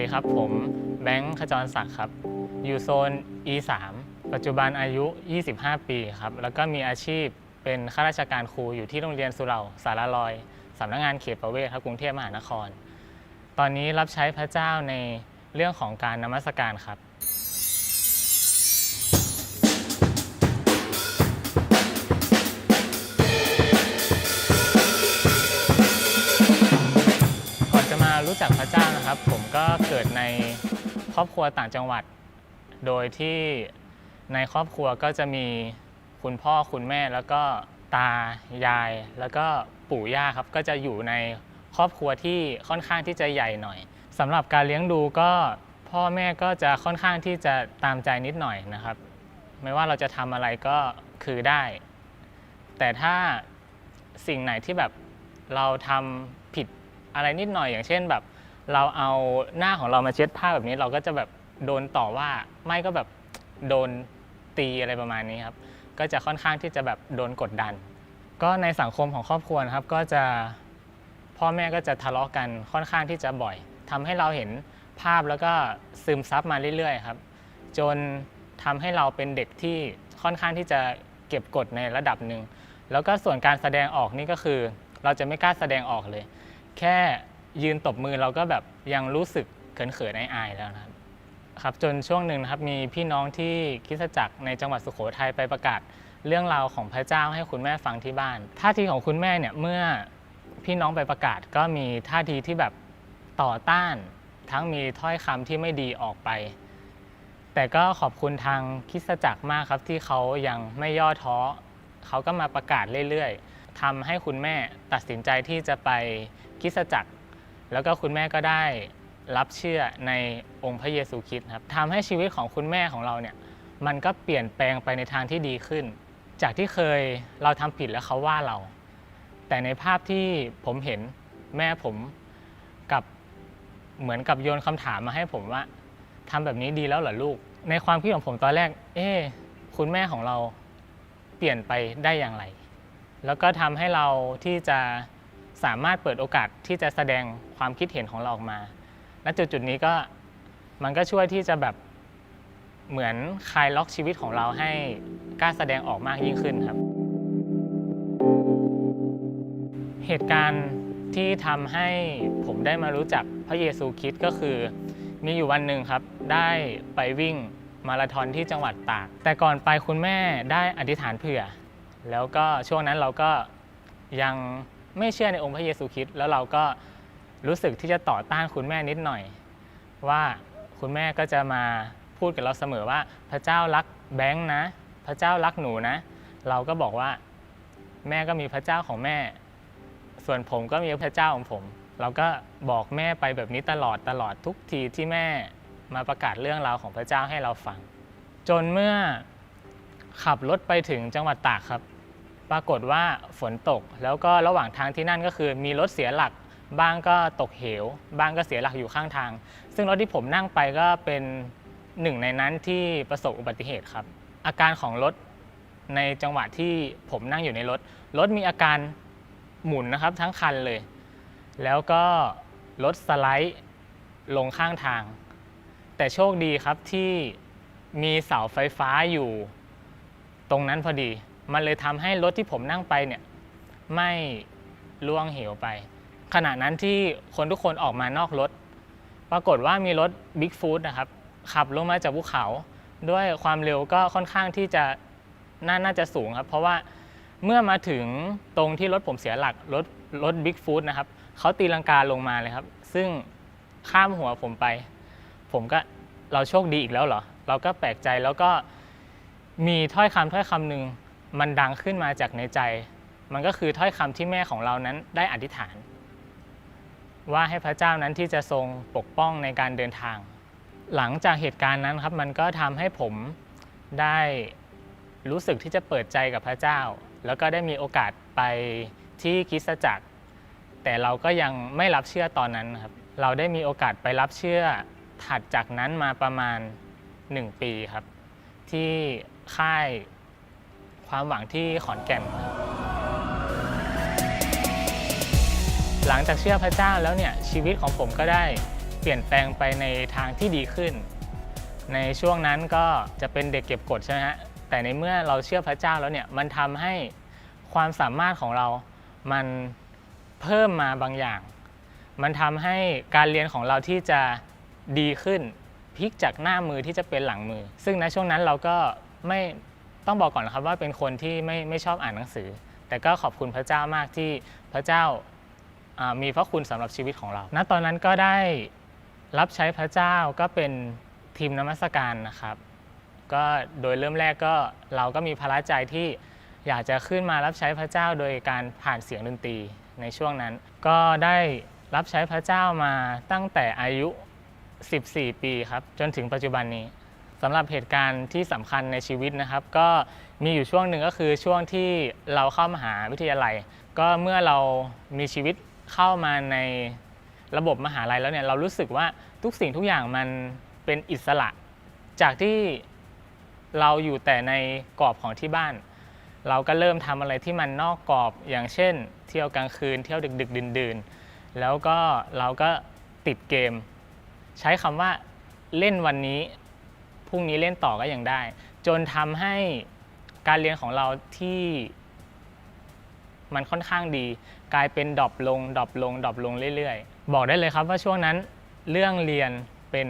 ดีครับ ผมแบงค์ขจรศักดิ์ครับ อยู่โซน E3 ปัจจุบันอายุ 25 ปีครับ แล้วก็มีอาชีพเป็นข้าราชการครูอยู่ที่โรงเรียนสุเหร่าสารลอยสำนักงานเขตประเวศครับกรุงเทพมหานคร ตอนนี้รับใช้พระเจ้าในเรื่องของการนมัสการครับ พระเจ้านะครับ ผมก็เกิดในครอบครัวต่างจังหวัด โดยที่ในครอบครัวก็จะมีคุณพ่อคุณแม่แล้วก็ตายาย แล้วก็ปู่ย่าครับ ก็จะอยู่ในครอบครัวที่ค่อนข้างที่จะใหญ่หน่อยสำหรับการเลี้ยงดูก็พ่อแม่ก็จะค่อนข้างที่จะตามใจนิดหน่อยนะครับ ไม่ว่าเราจะทำอะไรก็คือได้ แต่ถ้าสิ่งไหนที่แบบเราทำผิดอะไรนิดหน่อยอย่างเช่นแบบ เราเอาหน้าของเรามาเช็ดผ้าแบบนี้เราก็จะแบบโดนต่อว่าไม่ก็แบบโดนตีอะไรประมาณนี้ครับ ก็จะค่อนข้างที่จะแบบโดนกดดัน ก็ในสังคมของครอบครัวนะครับ ก็จะพ่อแม่ก็จะทะเลาะกันค่อนข้างที่จะบ่อยทำให้เราเห็นภาพแล้วก็ซึมซับมาเรื่อยๆครับ จนทำให้เราเป็นเด็กที่ค่อนข้างที่จะเก็บกดในระดับหนึ่งแล้วก็ส่วนการแสดงออกนี่ก็คือ เราจะไม่กล้าแสดงออกเลย แค่ ยืนตบมือเราก็แบบยังรู้สึกเขินๆอายๆแล้วนะครับครับจนช่วงหนึ่งนะครับมีพี่น้องที่คริสตจักรในจังหวัดสุโขทัยไปประกาศเรื่องราวของพระเจ้าให้คุณแม่ฟังที่บ้าน ท่าทีของคุณแม่เนี่ยเมื่อพี่น้องไปประกาศก็มีท่าทีที่แบบต่อต้าน ทั้งมีถ้อยคำที่ไม่ดีออกไป แต่ก็ขอบคุณทางคริสตจักรมากครับที่เขายังไม่ย่อท้อเขาก็มาประกาศเรื่อยๆทำให้คุณแม่ตัดสินใจที่จะไปคริสตจักร แล้วก็คุณแม่ก็ได้รับเชื่อในองค์พระเยซูคริสต์ครับทำให้ชีวิตของคุณแม่ของเราเนี่ยมันก็เปลี่ยนแปลงไปในทางที่ดีขึ้น จากที่เคยเราทำผิดแล้วเขาว่าเรา แต่ในภาพที่ผมเห็นแม่ผมกับเหมือนกับโยนคำถามมาให้ผมว่าทำแบบนี้ดีแล้วเหรอลูก ในความคิดของผมตอนแรก เอ๊คุณแม่ของเราเปลี่ยนไปได้อย่างไร แล้วก็ทำให้เราที่จะ สามารถเปิดโอกาสที่จะแสดงความคิดเห็นของเราออกมา ณ จุดจุดนี้ก็มันก็ช่วยที่จะแบบเหมือนคลายล็อกชีวิตของเราให้กล้าแสดงออกมากยิ่งขึ้นครับ เหตุการณ์ที่ทำให้ผมได้มารู้จักพระเยซูคริสต์ก็คือ มีอยู่วันหนึ่งครับ ได้ไปวิ่งมาราธอนที่จังหวัดตาก แต่ก่อนไปคุณแม่ได้อธิษฐานเผื่อ แล้วก็ช่วงนั้นเราก็ยัง ไม่เชื่อในองค์พระเยซูคริสต์แล้วเราก็รู้สึกที่จะต่อต้านคุณแม่นิดหน่อย ว่าคุณแม่ก็จะมาพูดกับเราเสมอว่าพระเจ้ารักแบงค์นะ พระเจ้ารักหนูนะ เราก็บอกว่าแม่ก็มีพระเจ้าของแม่ ส่วนผมก็มีพระเจ้าของผม เราก็บอกแม่ไปแบบนี้ตลอดตลอดทุกทีที่แม่มาประกาศเรื่องราวของพระเจ้าให้เราฟัง จนเมื่อขับรถไปถึงจังหวัดตากครับ ปรากฏว่าฝนตก แล้วก็ระหว่างทางที่นั่นก็คือมีรถเสียหลัก บ้างก็ตกเหว บ้างก็เสียหลักอยู่ข้างทาง ซึ่งรถที่ผมนั่งไปก็เป็นหนึ่งในนั้นที่ประสบอุบัติเหตุครับ อาการของรถในจังหวะที่ผมนั่งอยู่ในรถ รถมีอาการหมุนนะครับทั้งคันเลย แล้วก็รถสไลด์ลงข้างทาง แต่โชคดีครับที่มีเสาไฟฟ้าอยู่ตรงนั้นพอดี มันเลยทำให้รถที่ผมนั่งไปเนี่ยไม่ล่วงเหวไป ขณะนั้นที่คนทุกคนออกมานอกรถ ปรากฏว่ามีรถบิ๊กฟู t นะครับ ขับลงมาจากภูเขา ด้วยความเร็วก็ค่อนข้างที่จะนาน่าจะสูงครับ เพราะว่าเมื่อมาถึงตรงที่รถผมเสียหลักรถรถบิ๊กฟู t นะครับเขาตีลังกาลงมาเลยครับ ซึ่งข้ามหัวผมไป ผมก็เราโชคดีอีกแล้วเหรอ เราก็แปลกใจแล้วก็มีถ้อยคำถ้อยคำหนึ่ง มันดังขึ้นมาจากในใจ มันก็คือถ้อยคำที่แม่ของเรานั้นได้อธิษฐาน ว่าให้พระเจ้านั้นที่จะทรงปกป้องในการเดินทาง หลังจากเหตุการณ์นั้นครับ มันก็ทำให้ผมได้รู้สึกที่จะเปิดใจกับพระเจ้า แล้วก็ได้มีโอกาสไปที่คิสจักร แต่เราก็ยังไม่รับเชื่อตอนนั้นครับ เราได้มีโอกาสไปรับเชื่อถัดจากนั้นมาประมาณ 1 ปีครับ ที่ค่าย ความหวังที่ขอนแก่น หลังจากเชื่อพระเจ้าแล้วเนี่ยชีวิตของผมก็ได้เปลี่ยนแปลงไปในทางที่ดีขึ้น ในช่วงนั้นก็จะเป็นเด็กเก็บกดใช่ไหมฮะแต่ในเมื่อเราเชื่อพระเจ้าแล้วเนี่ยมันทำให้ความสามารถของเรา มันเพิ่มมาบางอย่าง มันทำให้การเรียนของเราที่จะดีขึ้นพลิกจากหน้ามือที่จะเป็นหลังมือ ซึ่งในช่วงนั้นเราก็ไม่ ต้องบอกก่อนนะครับว่าเป็นคนที่ไม่ไม่ชอบอ่านหนังสือ แต่ก็ขอบคุณพระเจ้ามากที่พระเจ้ามีพระคุณสำหรับชีวิตของเรา ณ ตอนนั้นก็ได้รับใช้พระเจ้าก็เป็นทีมนมัสการนะครับ ก็โดยเริ่มแรกก็เราก็มีภาระใจที่อยากจะขึ้นมารับใช้พระเจ้าโดยการผ่านเสียงดนตรีในช่วงนั้น ก็ได้รับใช้พระเจ้ามาตั้งแต่อายุ 14 ปีครับ จนถึงปัจจุบันนี้ สำหรับเหตุการณ์ที่สำคัญในชีวิตนะครับ ก็มีอยู่ช่วงหนึ่งก็คือช่วงที่เราเข้ามหาวิทยาลัย ก็เมื่อเรามีชีวิตเข้ามาในระบบมหาลัยแล้วเนี่ยเรารู้สึกว่าทุกสิ่งทุกอย่างมันเป็นอิสระ จากที่เราอยู่แต่ในกรอบของที่บ้าน เราก็เริ่มทำอะไรที่มันนอกกรอบอย่างเช่น เที่ยวกลางคืนเที่ยวดึกดึกดื่นดื่นๆ แล้วก็เราก็ติดเกม ใช้คำว่าเล่นวันนี้ พรุ่งนี้เล่นต่อก็ยังได้ จนทำให้การเรียนของเราที่มันค่อนข้างดี กลายเป็นดรอปลงดรอปลงดรอปลงเรื่อยๆ บอกได้เลยครับว่าช่วงนั้นเรื่องเรียนเป็น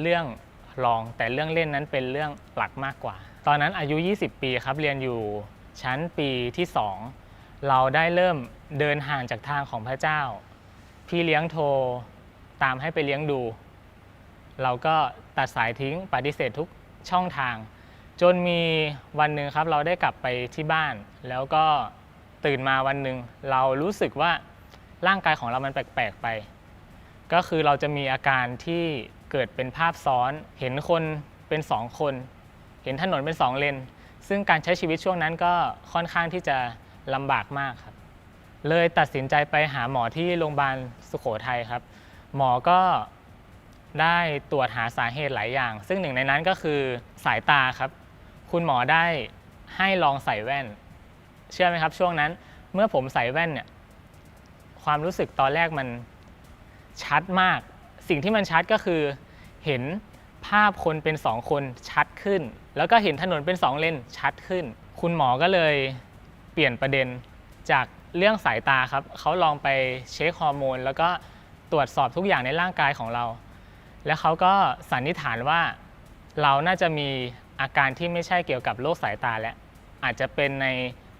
เรื่องรอง แต่เรื่องเล่นนั้นเป็นเรื่องหลักมากกว่า ตอนนั้นอายุ 20 ปีครับเรียนอยู่ชั้นปีที่ 2 เราได้เริ่มเดินห่างจากทางของพระเจ้า พี่เลี้ยงโทรตามให้ไปเลี้ยงดู เราก็ตัดสายทิ้งปฏิเสธทุกช่องทาง จนมีวันหนึ่งครับเราได้กลับไปที่บ้าน แล้วก็ตื่นมาวันหนึ่งเรารู้สึกว่าร่างกายของเรามันแปลกๆไป ก็คือเราจะมีอาการที่เกิดเป็นภาพซ้อน เห็นคนเป็นสองคน เห็นถนนเป็นสองเลนซึ่งการใช้ชีวิตช่วงนั้นก็ค่อนข้างที่จะลำบากมากครับ เลยตัดสินใจไปหาหมอที่โรงพยาบาลสุขโขทัยครับ หมอก็ ได้ตรวจหาสาเหตุหลายอย่าง ซึ่งหนึ่งในนั้นก็คือสายตาครับ คุณหมอได้ให้ลองใส่แว่น เชื่อไหมครับ ช่วงนั้นเมื่อผมใส่แว่นเนี่ยความรู้สึกตอนแรกมันชัดมาก สิ่งที่มันชัดก็คือเห็นภาพคนเป็นสองคนชัดขึ้น แล้วก็เห็นถนนเป็นสองเลนชัดขึ้น คุณหมอก็เลยเปลี่ยนประเด็นจากเรื่องสายตาครับ เขาลองไปเช็คฮอร์โมน แล้วก็ตรวจสอบทุกอย่างในร่างกายของเรา แล้วเขาก็สันนิษฐานว่าเราน่าจะมีอาการที่ไม่ใช่เกี่ยวกับโรคสายตาและอาจจะเป็นใน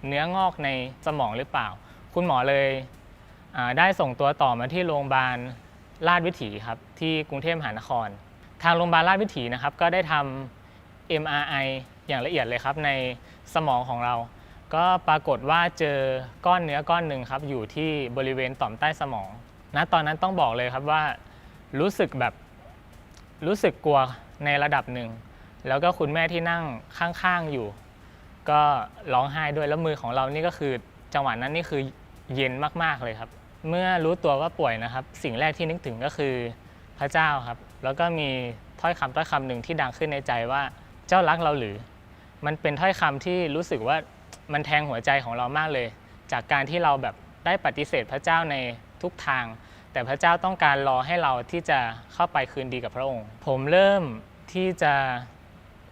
เนื้องอกในสมองหรือเปล่า คุณหมอเลยได้ส่งตัวต่อมาที่โรงพยาบาลราชวิถีครับที่กรุงเทพมหานคร ทางโรงพยาบาลราชวิถีนะครับก็ได้ทำ MRI อย่างละเอียดเลยครับในสมองของเรา ก็ปรากฏว่าเจอก้อนเนื้อก้อนหนึ่งครับอยู่ที่บริเวณต่อมใต้สมองณตอนนั้นต้องบอกเลยครับว่ารู้สึกแบบ รู้สึกกลัวในระดับหนึ่ง แล้วก็คุณแม่ที่นั่งข้างๆอยู่ ก็ร้องไห้ด้วยแล้วมือของเรานี่ก็คือจังหวะนั้นนี่คือเย็นมากๆเลยครับ เมื่อรู้ตัวว่าป่วยนะครับ สิ่งแรกที่นึกถึงก็คือพระเจ้าครับ แล้วก็มีถ้อยคำถ้อยคำหนึ่งที่ดังขึ้นในใจว่าเจ้ารักเราหรือ มันเป็นถ้อยคำที่รู้สึกว่ามันแทงหัวใจของเรามากเลย จากการที่เราแบบได้ปฏิเสธพระเจ้าในทุกทาง แต่พระเจ้าต้องการรอให้เราที่จะเข้าไปคืนดีกับพระองค์ ผมเริ่มที่จะ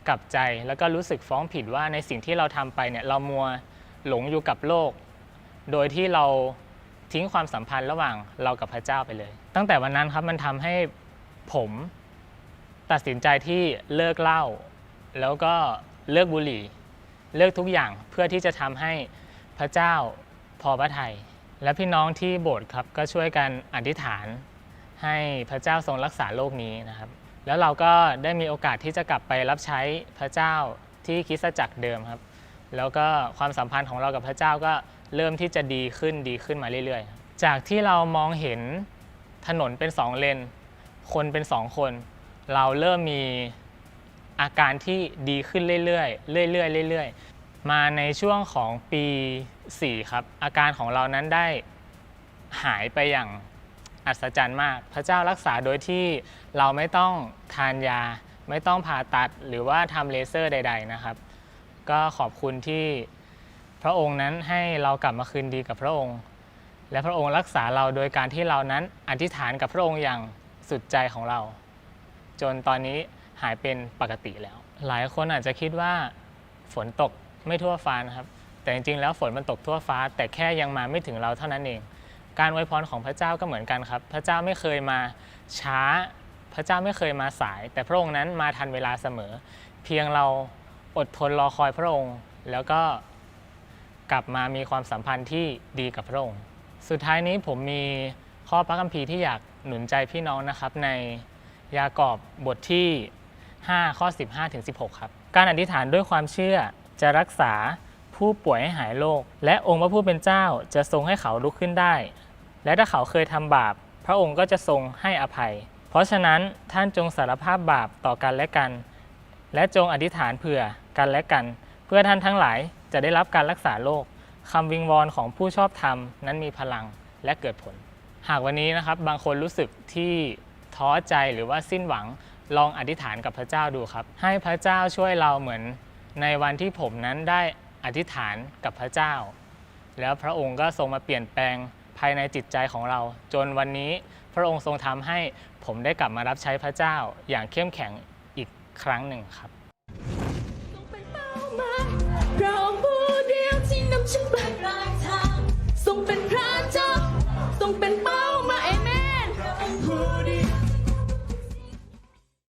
กลับใจแล้วก็รู้สึกฟ้องผิดว่าในสิ่งที่เราทำไปเนี่ยเรามัวหลงอยู่กับโลก โดยที่เราทิ้งความสัมพันธ์ระหว่างเรากับพระเจ้าไปเลย ตั้งแต่วันนั้นครับมันทำให้ผมตัดสินใจที่เลิกเหล้าแล้วก็เลิกบุหรี่ เลิกทุกอย่างเพื่อที่จะทำให้พระเจ้าพอพระทัย และพี่น้องที่โบสถ์ครับก็ช่วยกันอธิษฐานให้พระเจ้าทรงรักษาโลกนี้นะครับ แล้วเราก็ได้มีโอกาสที่จะกลับไปรับใช้พระเจ้าที่คริสตจักรเดิมครับ แล้วก็ความสัมพันธ์ของเรากับพระเจ้าก็เริ่มที่จะดีขึ้นดีขึ้นมาเรื่อยๆ จากที่เรามองเห็นถนนเป็นสองเลน คนเป็นสองคน เราเริ่มมีอาการที่ดีขึ้นเรื่อยๆ เรื่อยๆ เรื่อยๆ มาในช่วงของปี 4ครับอาการของเรานั้นได้หายไปอย่างอัศจรรย์มาก พระเจ้ารักษาโดยที่เราไม่ต้องทานยา ไม่ต้องผ่าตัดหรือว่าทำเลเซอร์ใด ๆนะครับ ก็ขอบคุณที่พระองค์นั้นให้เรากลับมาคืนดีกับพระองค์ และพระองค์รักษาเราโดยการที่เรานั้นอธิษฐานกับพระองค์อย่างสุดใจของเรา จนตอนนี้หายเป็นปกติแล้ว หลายคนอาจจะคิดว่าฝนตกไม่ทั่วฟ้านะครับ แต่จริงๆแล้วฝนมันตกทั่วฟ้า แต่แค่ยังมาไม่ถึงเราเท่านั้นเอง การอวยพรของพระเจ้าก็เหมือนกันครับ พระเจ้าไม่เคยมาช้า พระเจ้าไม่เคยมาสาย แต่พระองค์นั้นมาทันเวลาเสมอ เพียงเราอดทนรอคอยพระองค์ แล้วก็กลับมามีความสัมพันธ์ที่ดีกับพระองค์ สุดท้ายนี้ผมมีข้อพระคัมภีร์ที่อยากหนุนใจพี่น้องนะครับในยากอบบทที่ 5 ข้อ 15ถึง16 ครับ การอธิษฐานด้วยความเชื่อจะรักษา ผู้ป่วยให้หายโรคและองค์พระผู้เป็นเจ้าจะทรงให้เขาลุกขึ้นได้ และถ้าเขาเคยทำบาป พระองค์ก็จะทรงให้อภัย เพราะฉะนั้นท่านจงสารภาพบาปต่อกันและกัน และจงอธิษฐานเผื่อกันและกัน เพื่อท่านทั้งหลายจะได้รับการรักษาโรคคำวิงวอนของผู้ชอบธรรมนั้นมีพลังและเกิดผล หากวันนี้นะครับบางคนรู้สึกที่ท้อใจหรือว่าสิ้นหวังลองอธิษฐานกับพระเจ้าดูครับ ให้พระเจ้าช่วยเราเหมือนในวันที่ผมนั้นได้ อธิษฐานกับพระเจ้า แล้วพระองค์ก็ทรงมาเปลี่ยนแปลงภายในจิตใจของเรา จนวันนี้พระองค์ทรงทำให้ผมได้กลับมารับใช้พระเจ้าอย่างเข้มแข็งอีกครั้งหนึ่งครับเป็นเป้ามายเราผู้เดียวที่นำฉันไป